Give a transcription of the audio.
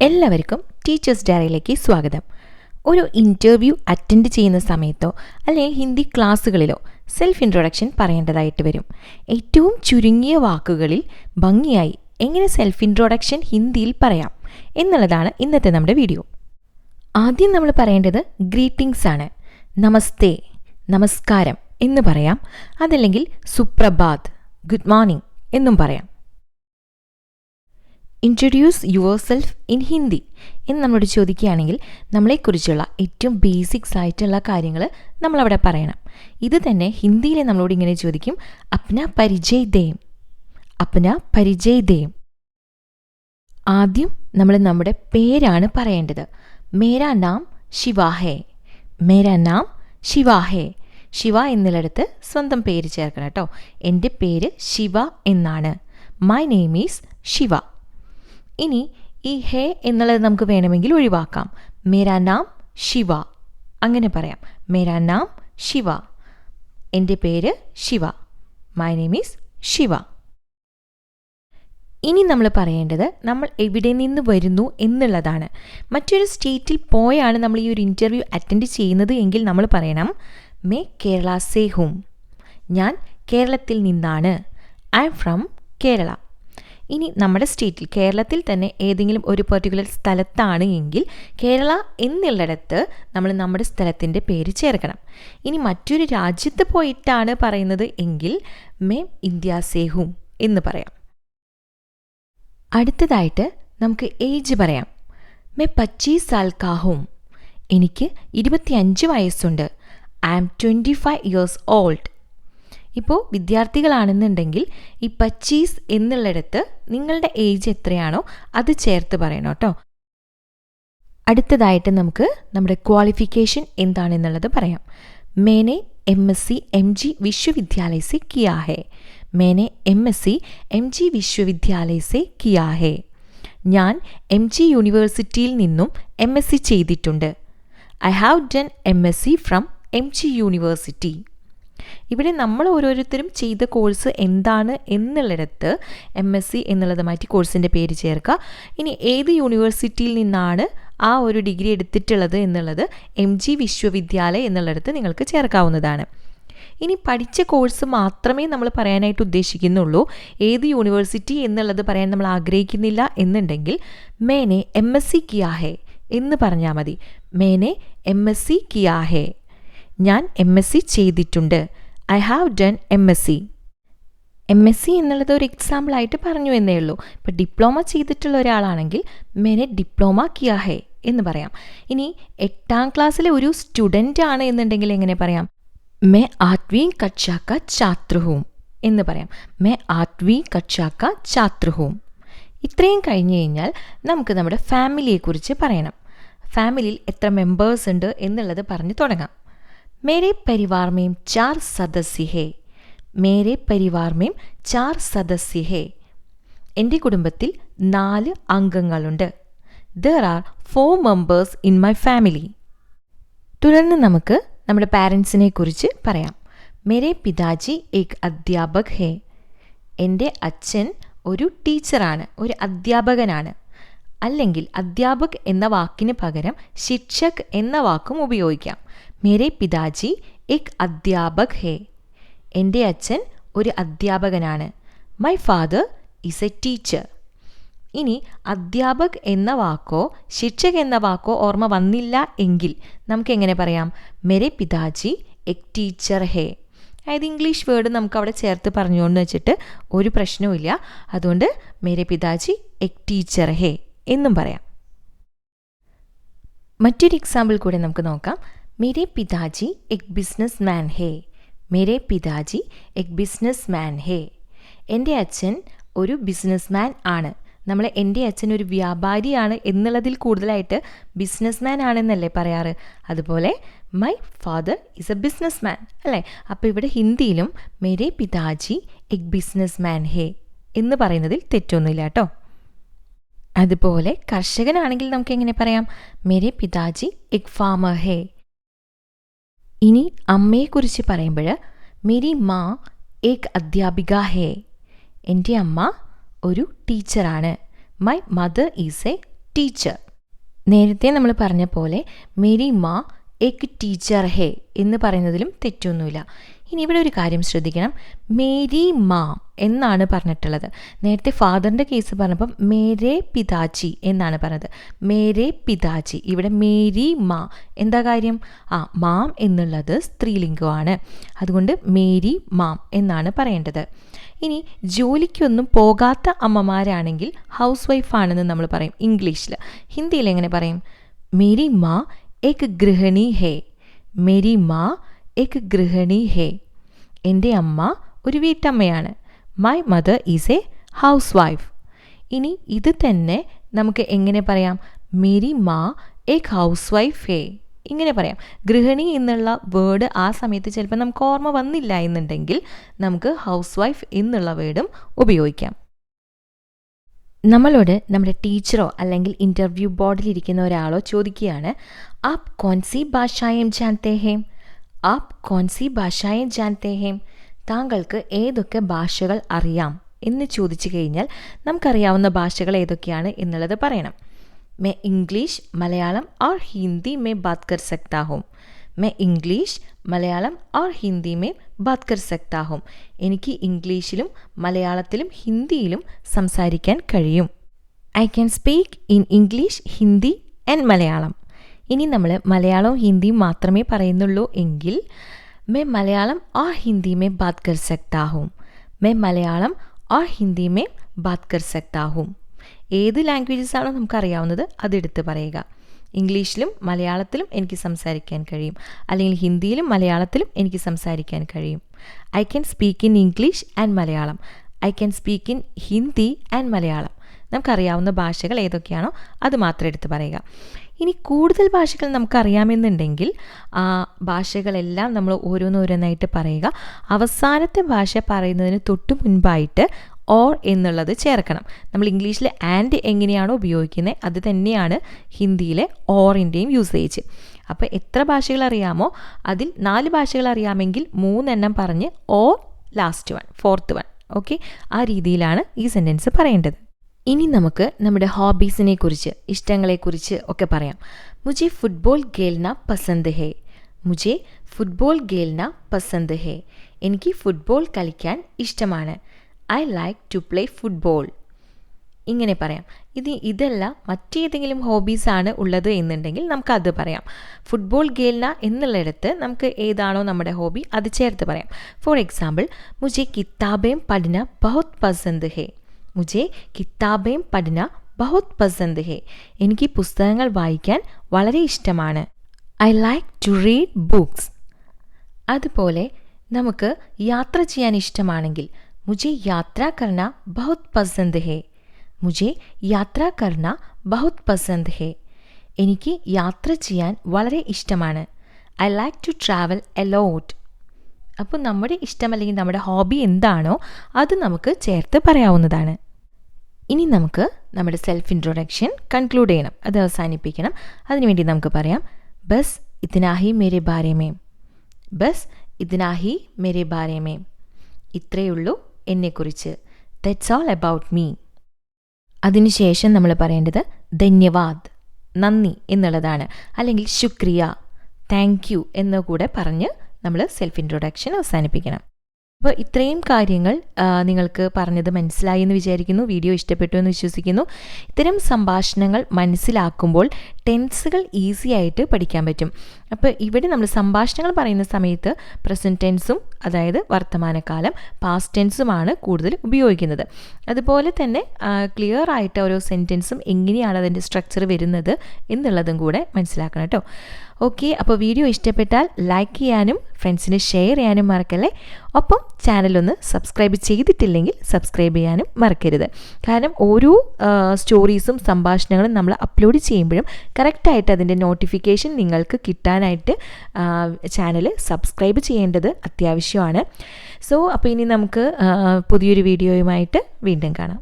എല്ലാവർക്കും ടീച്ചേഴ്സ് ഡയറിയിലേക്ക് സ്വാഗതം. ഒരു ഇന്റർവ്യൂ അറ്റൻഡ് ചെയ്യുന്ന സമയത്തോ അല്ലെങ്കിൽ ഹിന്ദി ക്ലാസ്സുകളിലോ സെൽഫ് ഇൻട്രൊഡക്ഷൻ പറയേണ്ടതായിട്ട് വരും. ഏറ്റവും ചുരുങ്ങിയ വാക്കുകളിൽ ഭംഗിയായി എങ്ങനെ സെൽഫ് ഇൻട്രൊഡക്ഷൻ ഹിന്ദിയിൽ പറയാം എന്നുള്ളതാണ് ഇന്നത്തെ നമ്മുടെ വീഡിയോ ആദ്യം നമ്മൾ പറയേണ്ടത് ഗ്രീറ്റിംഗ്സ് ആണ്. നമസ്തേ നമസ്കാരം എന്ന് പറയാം. അതല്ലെങ്കിൽ സുപ്രഭാത് ഗുഡ് മോർണിംഗ് എന്നും പറയാം. Introduce yourself in Hindi എന്ന് നമ്മളോട് ചോദിക്കുകയാണെങ്കിൽ നമ്മളെക്കുറിച്ചുള്ള ഏറ്റവും ബേസിക്സ് ആയിട്ടുള്ള കാര്യങ്ങൾ നമ്മളവിടെ പറയണം. ഇത് തന്നെ ഹിന്ദിയിൽ നമ്മളോട് ഇങ്ങനെ ചോദിക്കും അപ്ന പരിചയ് ദേം അപ്ന പരിചയ് ദേം. ആദ്യം നമ്മൾ നമ്മുടെ പേരാണ് പറയേണ്ടത്. മേരാ നാം ശിവാഹേ മേരാ നാം ശിവാഹേ ശിവ എന്നിടത്ത് സ്വന്തം പേര് ചേർക്കണം കേട്ടോ. എന്റെ പേര് ശിവ എന്നാണ്. My name is Shiva. ഇനി ഈ ഹേ എന്നുള്ളത് നമുക്ക് വേണമെങ്കിൽ ഒഴിവാക്കാം. മേരാ നാം ശിവ. അങ്ങനെ പറയാം. മേരാ നാം ശിവ. എന്റെ പേര് Shiva. My name is Shiva. ഇനി നമ്മൾ പറയേണ്ടത് നമ്മൾ എവിടെ നിന്ന് വരുന്നു എന്നുള്ളതാണ്. മറ്റൊരു സ്റ്റേറ്റിൽ പോയാണ് നമ്മൾ ഈ ഒരു ഇന്റർവ്യൂ അറ്റൻഡ് ചെയ്യുന്നത് എങ്കിൽ നമ്മൾ പറയണം മേ കേരള സേ ഹും ഞാൻ കേരളത്തിൽ നിന്നാണ്. ഐ എം ഫ്രം കേരള ഇനി നമ്മുടെ സ്റ്റേറ്റിൽ കേരളത്തിൽ തന്നെ ഏതെങ്കിലും ഒരു പെർട്ടിക്കുലർ സ്ഥലത്താണ് എങ്കിൽ കേരള എന്നുള്ളിടത്ത് നമ്മൾ നമ്മുടെ സ്ഥലത്തിന്റെ പേര് ചേർക്കണം. ഇനി മറ്റൊരു രാജ്യത്ത് പോയിട്ടാണ് പറയുന്നത് എങ്കിൽ മേ ഇന്ത്യ സേഹും എന്ന് പറയാം. അടുത്തതായിട്ട് നമുക്ക് ഏജ് പറയാം. മേ പച്ചീസ് സാൽ കാഹും. എനിക്ക് ഇരുപത്തിയഞ്ച് വയസ്സുണ്ട്. I am twenty five years old ഇപ്പോൾ വിദ്യാർത്ഥികളാണെന്നുണ്ടെങ്കിൽ ഈ പച്ചീസ് എന്നുള്ളിടത്ത് നിങ്ങളുടെ ഏജ് എത്രയാണോ അത് ചേർത്ത് പറയണം കേട്ടോ. അടുത്തതായിട്ട് നമുക്ക് നമ്മുടെ ക്വാളിഫിക്കേഷൻ എന്താണെന്നുള്ളത് പറയാം. മേനെ M S C M G വിശ്വവിദ്യാലയ സെ ഹേ. മേനെ M S C M G വിശ്വവിദ്യാലയ സെ ഹേ. ഞാൻ എം ജി യൂണിവേഴ്സിറ്റിയിൽ നിന്നും എം എസ് സി ചെയ്തിട്ടുണ്ട്. I have done M S C from M G university ഇവിടെ നമ്മൾ ഓരോരുത്തരും ചെയ്ത കോഴ്സ് എന്താണ് എന്നുള്ളിടത്ത് എം എസ് സി എന്നുള്ളത് മാറ്റി കോഴ്സിന്റെ പേര് ചേർക്കുക. ഇനി ഏത് യൂണിവേഴ്സിറ്റിയിൽ നിന്നാണ് ആ ഒരു ഡിഗ്രി എടുത്തിട്ടുള്ളത് എന്നുള്ളത് എം ജി വിശ്വവിദ്യാലയ എന്നുള്ളിടത്ത് നിങ്ങൾക്ക് ചേർക്കാവുന്നതാണ്. ഇനി പഠിച്ച കോഴ്സ് മാത്രമേ നമ്മൾ പറയാനായിട്ട് ഉദ്ദേശിക്കുന്നുള്ളൂ. ഏത് യൂണിവേഴ്സിറ്റി എന്നുള്ളത് പറയാൻ നമ്മൾ ആഗ്രഹിക്കുന്നില്ല എന്നുണ്ടെങ്കിൽ മേനെ എം എസ് സി കിയാഹേ എന്ന് പറഞ്ഞാൽ മതി. മേനെ എം എസ് സി കിയാഹേ ഞാൻ എം എസ് സി ചെയ്തിട്ടുണ്ട്. I have done M S C M S C എന്നുള്ളത് ഒരു എക്സാമ്പിളായിട്ട് പറഞ്ഞു എന്നേ ഉള്ളൂ. ഇപ്പോൾ ഡിപ്ലോമ ചെയ്തിട്ടുള്ള ഒരാളാണെങ്കിൽ മേനെ ഡിപ്ലോമ കിയാ ഹേ എന്ന് പറയാം. ഇനി എട്ടാം ക്ലാസ്സിലെ ഒരു സ്റ്റുഡന്റ് ആണ് എന്നുണ്ടെങ്കിൽ എങ്ങനെ പറയാം? മേ ആത്വീ കക്ഷാക്ക ഛാത്രഹൂം എന്ന് പറയാം. മേ ആത്വീ കക്ഷാക്ക ഛാത്രഹൂം ഇത്രയും കഴിഞ്ഞു കഴിഞ്ഞാൽ നമുക്ക് നമ്മുടെ ഫാമിലിയെക്കുറിച്ച് പറയണം. ഫാമിലിയിൽ എത്ര മെമ്പേഴ്സ് ഉണ്ട് എന്നുള്ളത് പറഞ്ഞ് തുടങ്ങാം. मेरे परिवार में चार सदस्य है മേരെ പരിവാർ മേം ചാർ സദസ്യ ഹേ എൻ്റെ കുടുംബത്തിൽ നാല് അംഗങ്ങളുണ്ട് there are four members in my family തുടർന്ന് നമുക്ക് നമ്മുടെ പാരൻസിനെ കുറിച്ച് പറയാം മേരെ പിതാജി ഏക് അധ്യാപക് ഹേ എൻ്റെ അച്ഛൻ ഒരു ടീച്ചറാണ് ഒരു അധ്യാപകനാണ് അല്ലെങ്കിൽ അധ്യാപക് എന്ന വാക്കിന് പകരം ശിക്ഷക് എന്ന വാക്കും ഉപയോഗിക്കാം മേരെ പിതാജി എക് അധ്യാപക് ഹേ. എന്റെ അച്ഛൻ ഒരു അധ്യാപകനാണ്. My father is a teacher ഇനി അധ്യാപക് എന്ന വാക്കോ ശിക്ഷക് എന്ന വാക്കോ ഓർമ്മ വന്നില്ല എങ്കിൽ നമുക്ക് എങ്ങനെ പറയാം? മെരെ പിതാജി എക് ടീച്ചർ ഹേ. അതായത് ഇംഗ്ലീഷ് വേർഡ് നമുക്ക് അവിടെ ചേർത്ത് പറഞ്ഞുകൊണ്ട് വെച്ചിട്ട് ഒരു പ്രശ്നവുമില്ല അതുകൊണ്ട് മേരെ പിതാജി എക് ടീച്ചർ ഹേ എന്നും പറയാം. മറ്റൊരു എക്സാമ്പിൾ കൂടെ നമുക്ക് നോക്കാം. മേരെ पिताजी एक बिजनेसमैन है। ഹേ മേരെ പിതാജി എക് है। എന്റെ അച്ഛൻ ഒരു ബിസിനസ്മാൻ ആണ്. നമ്മൾ എന്റെ അച്ഛൻ ഒരു വ്യാപാരിയാണ് എന്നുള്ളതിൽ കൂടുതലായിട്ട് ബിസിനസ്മാൻ ആണെന്നല്ലേ പറയാറ്. അതുപോലെ my father is a businessman അല്ലേ? അപ്പോൾ ഇവിടെ ഹിന്ദിയിലും മേരെ പിതാജി എക് ബിസിനസ് മാൻ ഹേ എന്ന് പറയുന്നതിൽ തെറ്റൊന്നുമില്ല കേട്ടോ. അതുപോലെ കർഷകനാണെങ്കിൽ നമുക്ക് എങ്ങനെ പറയാം? മേരെ പിതാജി എക് ഫാമർ ഹേ ഇനി അമ്മയെക്കുറിച്ച് പറയുമ്പോൾ മേരി മാ ഏക് അധ്യാപിക ഹേ. എന്റെ അമ്മ ഒരു ടീച്ചറാണ്. My mother is a teacher. നേരത്തെ നമ്മൾ പറഞ്ഞ പോലെ മേരി മാ എക് ടീച്ചർ ഹേ എന്ന് പറയുന്നതിലും തെറ്റൊന്നുമില്ല. ഇനി ഇവിടെ ഒരു കാര്യം ശ്രദ്ധിക്കണം. മേരി മാ എന്നാണ് പറഞ്ഞിട്ടുള്ളത്. നേരത്തെ ഫാദറിന്റെ കേസ് പറഞ്ഞപ്പം മേരെ പിതാജി എന്നാണ് പറഞ്ഞത്. മേരെ പിതാജി ഇവിടെ മേരി മാ. എന്താ കാര്യം? ആ മാം എന്നുള്ളത് സ്ത്രീലിംഗമാണ്. അതുകൊണ്ട് മേരി മാം എന്നാണ് പറയേണ്ടത്. ഇനി ജോലിക്കൊന്നും പോകാത്ത അമ്മമാരാണെങ്കിൽ ഹൗസ് വൈഫാണെന്ന് നമ്മൾ പറയും ഇംഗ്ലീഷിൽ ഹിന്ദിയിൽ എങ്ങനെ പറയും? മേരി മാ എക് ഗൃഹിണി ഹേ. മേരി മാ എക് ഗൃഹിണി ഹേ എന്റെ അമ്മ ഒരു വീട്ടമ്മയാണ്. My mother is a housewife ഇനി ഇത് തന്നെ നമുക്ക് എങ്ങനെ പറയാം? മേരി മാ എക് ഹൗസ് വൈഫ് ഹേ ഇങ്ങനെ പറയാം. ഗൃഹിണി എന്നുള്ള വേർഡ് ആ സമയത്ത് ചിലപ്പോൾ നമുക്ക് ഓർമ്മ വന്നില്ല എന്നുണ്ടെങ്കിൽ നമുക്ക് ഹൗസ് വൈഫ് എന്നുള്ള വേർഡും ഉപയോഗിക്കാം. നമ്മളോട് നമ്മുടെ ടീച്ചറോ അല്ലെങ്കിൽ ഇന്റർവ്യൂ ബോർഡിലിരിക്കുന്ന ഒരാളോ ചോദിക്കുകയാണ് ആപ് കോൺസി ഭാഷായം ജാൻതേ ഹേം ആപ് കോൺസി ഭാഷയെ ജാനത്തെ ഹേം താങ്കൾക്ക് ഏതൊക്കെ ഭാഷകൾ അറിയാം? എന്ന് ചോദിച്ചു കഴിഞ്ഞാൽ നമുക്കറിയാവുന്ന ഭാഷകൾ ഏതൊക്കെയാണ് എന്നുള്ളത് പറയണം. മേ ഇംഗ്ലീഷ് മലയാളം ഓർ ഹിന്ദി മേ ബാത് കർ സക്താ ഹോം മേ ഇംഗ്ലീഷ് മലയാളം ഓർ ഹിന്ദി മേ ബാത് കർ സക്താ ഹോം എനിക്ക് ഇംഗ്ലീഷിലും മലയാളത്തിലും ഹിന്ദിയിലും സംസാരിക്കാൻ കഴിയും. I can speak in English Hindi and Malayalam. ഇനി നമ്മൾ മലയാളവും ഹിന്ദിയും മാത്രമേ പറയുന്നുള്ളൂ എങ്കിൽ മേ മലയാളം ആ ഹിന്ദി മേ ബാത് കർ സക്താ ഹൂം. മേ മലയാളം ആ ഹിന്ദി മേ ബാത് കർ സക്താ ഹൂം. ഏത് ലാംഗ്വേജസ് ആണോ നമുക്കറിയാവുന്നത് അതെടുത്ത് പറയുക. ഇംഗ്ലീഷിലും മലയാളത്തിലും എനിക്ക് സംസാരിക്കാൻ കഴിയും. അല്ലെങ്കിൽ ഹിന്ദിയിലും മലയാളത്തിലും എനിക്ക് സംസാരിക്കാൻ കഴിയും. I can speak in English and Malayalam. I can speak in Hindi and Malayalam. നമുക്കറിയാവുന്ന ഭാഷകൾ ഏതൊക്കെയാണോ അത് മാത്രം എടുത്ത് പറയുക. ഇനി കൂടുതൽ ഭാഷകൾ നമുക്കറിയാമെന്നുണ്ടെങ്കിൽ ആ ഭാഷകളെല്ലാം നമ്മൾ ഓരോന്നോരോന്നായിട്ട് പറയുക. അവസാനത്തെ ഭാഷ പറയുന്നതിന് തൊട്ട് മുൻപായിട്ട് ഓർ എന്നുള്ളത് ചേർക്കണം. നമ്മൾ ഇംഗ്ലീഷിൽ ആൻഡ് എങ്ങനെയാണോ ഉപയോഗിക്കുന്നത് അത് തന്നെയാണ് ഹിന്ദിയിലെ ഓറിന്റെയും യൂസേജ് അപ്പോൾ എത്ര ഭാഷകൾ അറിയാമോ അതിൽ നാല് ഭാഷകൾ അറിയാമെങ്കിൽ മൂന്നെണ്ണം പറഞ്ഞ് or last one fourth one okay ആ രീതിയിലാണ് ഈ സെന്റൻസ് പറയേണ്ടത്. ഇനി നമുക്ക് നമ്മുടെ ഹോബീസിനെ കുറിച്ച് ഇഷ്ടങ്ങളെ കുറിച്ച് ഒക്കെ പറയാം. മുജെ ഫുട്ബോൾ ഗേൽന പസന്ത് ഹേ. മുജെ ഫുട്ബോൾ ഗേൽന പസന്ത് ഹേ. എനിക്ക് ഫുട്ബോൾ കളിക്കാൻ ഇഷ്ടമാണ്. I like to play football ഇങ്ങനെ പറയാം. ഇത് ഇതല്ല മറ്റേതെങ്കിലും ഹോബീസാണ് ഉള്ളത് എന്നുണ്ടെങ്കിൽ നമുക്കത് പറയാം. ഫുട്ബോൾ ഗേൽന എന്നുള്ളിടത്ത് നമുക്ക് ഏതാണോ നമ്മുടെ ഹോബി അത് ചേർത്ത് പറയാം. ഫോർ എക്സാമ്പിൾ മുജെ കിതാബേം പഠന ബഹുത് പസന്ത് ഹേ. മുജെ കിതാബേം പഠന ബഹുത് പസന്ത് ഹേ. എനിക്ക് പുസ്തകങ്ങൾ വായിക്കാൻ വളരെ ഇഷ്ടമാണ്. I like to read books. അതുപോലെ നമുക്ക് യാത്ര ചെയ്യാൻ ഇഷ്ടമാണെങ്കിൽ മുജെ യാത്ര കർണ ബഹുത് പസന്ത് ഹേ. മുജെ യാത്ര കർണ ബഹുത് പസന്ത് ഹേ. എനിക്ക് യാത്ര ചെയ്യാൻ വളരെ ഇഷ്ടമാണ്. I like to travel a lot അപ്പോൾ നമ്മുടെ ഇഷ്ടം അല്ലെങ്കിൽ നമ്മുടെ ഹോബി എന്താണോ അത് നമുക്ക് ചേർത്ത് പറയാവുന്നതാണ്. ഇനി നമുക്ക് നമ്മുടെ സെൽഫ് ഇൻട്രൊഡക്ഷൻ കൺക്ലൂഡ് ചെയ്യണം. അത് അവസാനിപ്പിക്കണം. അതിനുവേണ്ടി നമുക്ക് പറയാം. ബസ് ഇതിനാഹി മേരെ ഭാര്യമേ ബസ് ഇതിനാഹി മേരെ ഭാര്യമേ ഇത്രയേ ഉള്ളൂ എന്നെക്കുറിച്ച്. ദറ്റ്സ് ഓൾ അബൌട്ട് മീ അതിനുശേഷം നമ്മൾ പറയേണ്ടത് ധന്യവാദ് നന്ദി എന്നുള്ളതാണ്. അല്ലെങ്കിൽ ശുക്രിയ താങ്ക് യു എന്നുകൂടെ പറഞ്ഞ് നമ്മൾ സെൽഫ് ഇൻട്രൊഡക്ഷൻ അവസാനിപ്പിക്കണം. അപ്പോൾ ഇത്രയും കാര്യങ്ങൾ നിങ്ങൾക്ക് പറഞ്ഞത് മനസ്സിലായി എന്ന് വിചാരിക്കുന്നു വീഡിയോ ഇഷ്ടപ്പെട്ടു എന്ന് വിശ്വസിക്കുന്നു. ഇത്തരം സംഭാഷണങ്ങൾ മനസ്സിലാക്കുമ്പോൾ ടെൻസുകൾ ഈസി ആയിട്ട് പഠിക്കാൻ പറ്റും. അപ്പോൾ ഇവിടെ നമ്മൾ സംഭാഷണങ്ങൾ പറയുന്ന സമയത്ത് പ്രസന്റ് ടെൻസും അതായത് വർത്തമാനകാലം പാസ്റ്റ് ടെൻസുമാണ് കൂടുതൽ ഉപയോഗിക്കുന്നത്. അതുപോലെ തന്നെ ക്ലിയർ ആയിട്ട് ഓരോ സെന്റൻസും എങ്ങനെയാണ് അതിന്റെ സ്ട്രക്ചർ വരുന്നത് എന്നുള്ളതും കൂടെ മനസ്സിലാക്കണം കേട്ടോ. ഓക്കെ അപ്പോൾ വീഡിയോ ഇഷ്ടപ്പെട്ടാൽ ലൈക്ക് ചെയ്യാനും ഫ്രണ്ട്സിന് ഷെയർ ചെയ്യാനും മറക്കല്ലേ? ഒപ്പം ചാനലൊന്ന് സബ്സ്ക്രൈബ് ചെയ്തിട്ടില്ലെങ്കിൽ സബ്സ്ക്രൈബ് ചെയ്യാനും മറക്കരുത്. കാരണം ഓരോ സ്റ്റോറീസും സംഭാഷണങ്ങളും നമ്മൾ അപ്ലോഡ് ചെയ്യുമ്പോഴും കറക്റ്റായിട്ട് അതിന്റെ നോട്ടിഫിക്കേഷൻ നിങ്ങൾക്ക് കിട്ടാനായിട്ട് ചാനൽ സബ്സ്ക്രൈബ് ചെയ്യേണ്ടത് അത്യാവശ്യമാണ്. സോ അപ്പോൾ ഇനി നമുക്ക് പുതിയൊരു വീഡിയോയുമായിട്ട് വീണ്ടും കാണാം.